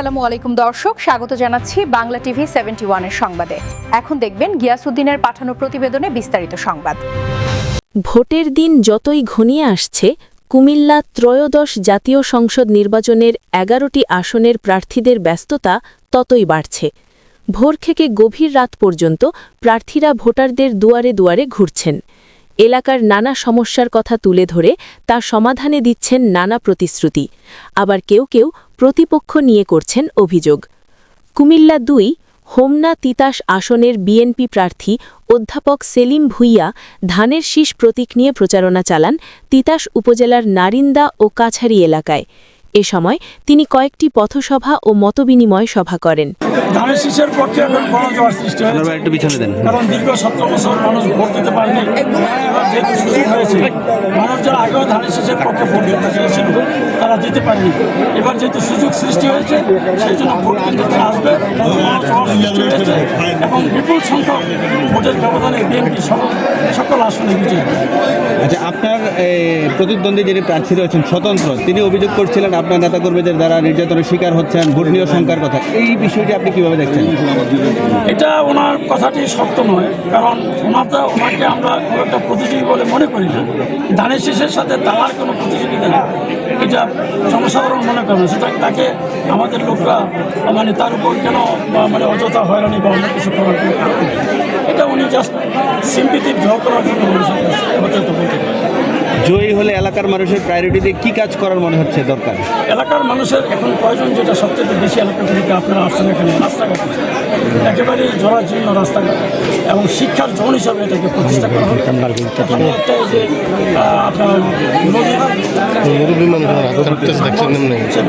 আসসালামু আলাইকুম দর্শক, স্বাগত জানাচ্ছি বাংলা টিভি সেভেন্টি ওয়ানের সংবাদে। এখন দেখবেন গিয়াসুদ্দিনের পাঠানো প্রতিবেদনে বিস্তারিত সংবাদ। ভোটের দিন যতই ঘনিয়ে আসছে, কুমিল্লা ত্রয়োদশ জাতীয় সংসদ নির্বাচনের এগারোটি আসনের প্রার্থীদের ব্যস্ততা ততই বাড়ছে। ভোর থেকে গভীর রাত পর্যন্ত প্রার্থীরা ভোটারদের দুয়ারে দুয়ারে ঘুরছেন। এলাকার নানা সমস্যার কথা তুলে ধরে তা সমাধানে দিচ্ছেন নানা প্রতিশ্রুতি। আবার কেউ কেউ প্রতিপক্ষ নিয়ে করছেন অভিযোগ। কুমিল্লা দুই, হোমনা তিতাস আসনের বিএনপি প্রার্থী অধ্যাপক সেলিম ভুইয়া ধানের শীষ প্রতীক নিয়ে প্রচারণা চালান তিতাস উপজেলার নারিন্দা ও কাছারি এলাকায়। এ সময় তিনি কয়েকটি পথসভা ও মতবিনিময় সভা করেন। ধানের শীষের পক্ষে এখন সৃষ্টি হয়েছে। একটু পিছনে দেন। কারণ দীর্ঘ সতেরো বছর মানুষ ভোট দিতে পারেনি। যেহেতু সুযোগ হয়েছে মানুষ যারা আগেও ধানের শীষের পক্ষে ভোট দিতে চেয়েছিল তারা দিতে পারেনি। এবার যেহেতু সুযোগ সৃষ্টি হয়েছে সেই জন্য ভোট কেন্দ্রে আসবে। সৃষ্টি হয়েছে এবং বিপুল সংখ্যক ভোটের ব্যবধানে বিএনপি সকল আসনে বিজয়ী। আচ্ছা আপনার প্রতিদ্বন্দ্বী যিনি প্রার্থী রয়েছেন স্বতন্ত্র, তিনি অভিযোগ করছিলেন, আপনার নেতাকর্মীদের দ্বারা নির্যাতনের শিকার হচ্ছেন, ভোট নিয়ে সংখ্যার কথা। এই বিষয়টি আপনি কীভাবে দেখছেন? এটা ওনার কথাটি সত্য নয়, কারণ ওনাটা ওনাকে আমরা খুব একটা প্রতিযোগী বলে মনে করি না। ধানের শীষের সাথে তার কোনো প্রতিযোগিতা নেই। এটা জনসাধারণ মনে করে না। সুতরাং তাকে আমাদের লোকরা মানে তার উপর কেন মানে অযথা হয়রানি বা অন্য কিছু করার কোনো কারণ এটা উনি জাস্ট সিম্পিতি ড্র করার জন্য কাছে বলতে জয়ী হলে এলাকার মানুষের প্রায়োরিটি দিয়ে কী কাজ করার মনে হচ্ছে দরকার? এলাকার মানুষের এখন প্রয়োজন যেটা সবচেয়ে বেশি এলাকাগুলিতে আপনারা আসছেন এখানে? রাস্তাঘাট। একেবারেই জরাজীর্ণ রাস্তাঘাট। এবং শিক্ষার জোন হিসাবে এটাকে প্রতিষ্ঠা করা হবে একটা যে আপনার মুরব্বী মানুষ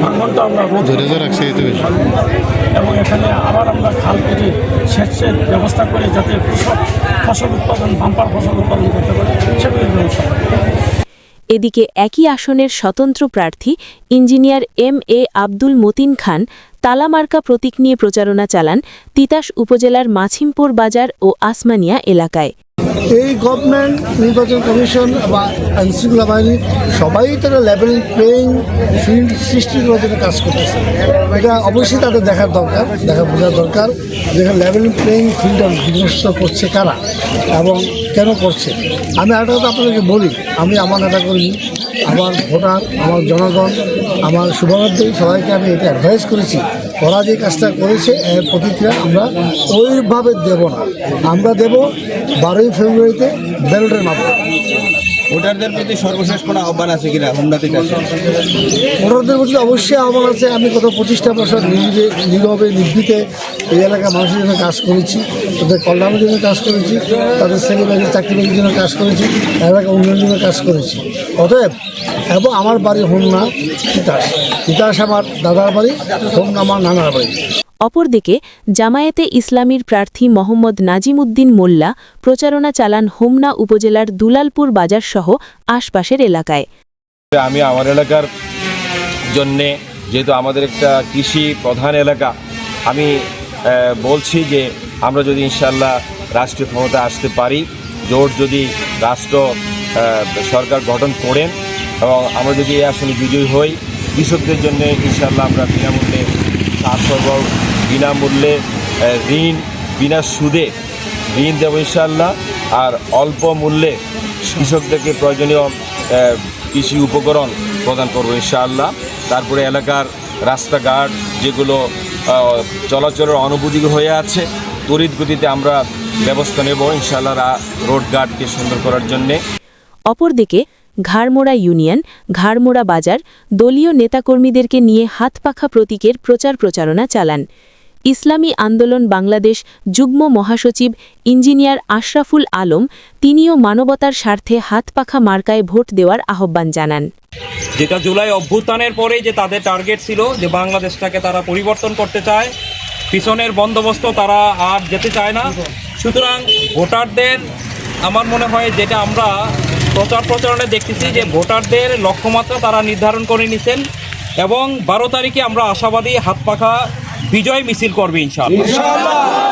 ভাঙনটা আমরা ধরে রাখছে এবং এখানে আবার আমরা খাল কেটে সেচের ব্যবস্থা করে যাতে কৃষক ফসল উৎপাদন বাম্পার ফসল উৎপাদন করতে পারে। করা। এদিকে একই আসনের স্বতন্ত্র প্রার্থী engineer M A Abdul Matin Khan তালামার্কা প্রতীক নিয়ে প্রচারণা চালান তিতাস উপজেলার মাছিমপুর বাজার ও আসমানিয়া এলাকায়। এই গভর্নমেন্ট, নির্বাচন কমিশন বা আইনশৃঙ্খলা বাহিনী সবাই তারা লেভেল প্লেইং ফিল্ড সৃষ্টি করার কাজ করতেছে। এটা অবশ্যই তাদের দেখার দরকার, দেখা বোঝার দরকার যেখানে লেভেল প্লেইং ফিল্ডটা বিনষ্ট করছে কারা এবং কেন করছে। আমি একটা কথা আপনাদেরকে বলি, আমি আমার একটা কর্মী আমার ভোটার, আমার জনগণ, আমার শুভাকাঙ্ক্ষী, সবাইকে আমি এটা অ্যাডভাইস করেছি। ওরা যে কাজটা করেছে, এর প্রতিক্রিয়া আমরা ওইভাবে দেব না। আমরা দেব বারোই ফেব্রুয়ারিতে ব্যালটের মাধ্যমে। ভোটারদের প্রতি সর্বশেষ কোনো আহ্বান আছে কিনা? হোমনাতে কাছে ভোটারদের প্রতি অবশ্যই আহ্বান আছে। আমি গত পঁচিশটা বছর নিজে নীরবে নির্ভীতে এই এলাকার মানুষের জন্য কাজ করেছি। তাদের কল্যাণের জন্য কাজ করেছি। তাদের ছেলে বাড়ির চাকরি বাড়ির জন্য কাজ করেছি। এলাকা উন্নয়নের জন্য কাজ করেছি। অতএব, এবং আমার বাড়ি হোমনা তিতাস তিতাস আমার দাদার বাড়ি হোমনা আমার নানার বাড়ি। অপরদিকে, জামায়াতে ইসলামীর প্রার্থী মোহাম্মদ নাজিম উদ্দিন মোল্লা প্রচারণা চালান হোমনা উপজেলার দুলালপুর বাজারসহ আশপাশের এলাকায়। আমি আমার এলাকার জন্যে, যেহেতু আমাদের একটা কৃষি প্রধান এলাকা, আমি বলছি যে আমরা যদি ইনশাল্লাহ রাষ্ট্রীয় ক্ষমতা আসতে পারি, জোট যদি রাষ্ট্র সরকার গঠন করেন এবং আমরা যদি এই আসনে বিজয়ী হই, কৃষকদের জন্য ইনশাল্লাহ আমরা বিনামূল্যে সার সরবরাহ বিনামূল্যে ঋণ, বিনা সুদে ঋণ দেবো ইনশাল্লাহ আর অল্প মূল্যে কৃষকদেরকে প্রয়োজনীয় কৃষি উপকরণ প্রদান করব ইনশাআল্লাহ। তারপরে এলাকার রাস্তাঘাট যেগুলো চলাচলের অনুপযোগী হয়ে আছে তড়িৎ গতিতে আমরা ব্যবস্থা নেব ইনশাআল্লাহ রোডঘাটকে সুন্দর করার জন্যে। অপরদিকে, ঘাড়মোড়া ইউনিয়ন, ঘাড়মোড়া বাজার দলীয় নেতাকর্মীদেরকে নিয়ে হাতপাখা প্রতীকের প্রচার প্রচারণা চালান। ইসলামী আন্দোলন বাংলাদেশ যুগ্ম মহাসচিব ইঞ্জিনিয়ার আশরাফুল আলম তিনিও মানবতার স্বার্থে হাত পাখা মার্কায় ভোট দেওয়ার আহ্বান জানান। যেটা জুলাই অভ্যুত্থানের পরে যে তাদের টার্গেট ছিল যে বাংলাদেশটাকে তারা পরিবর্তন করতে চায়, পিছনের বন্দোবস্ত তারা আর যেতে চায় না। সুতরাং ভোটারদের, আমার মনে হয় যেটা আমরা প্রচার প্রচারণে দেখতেছি যে ভোটারদের লক্ষ্যমাত্রা তারা নির্ধারণ করে নিছেন এবং বারো তারিখে আমরা আশাবাদী হাত পাখা বিজয় মিছিল করবে ইনশাআল্লাহ।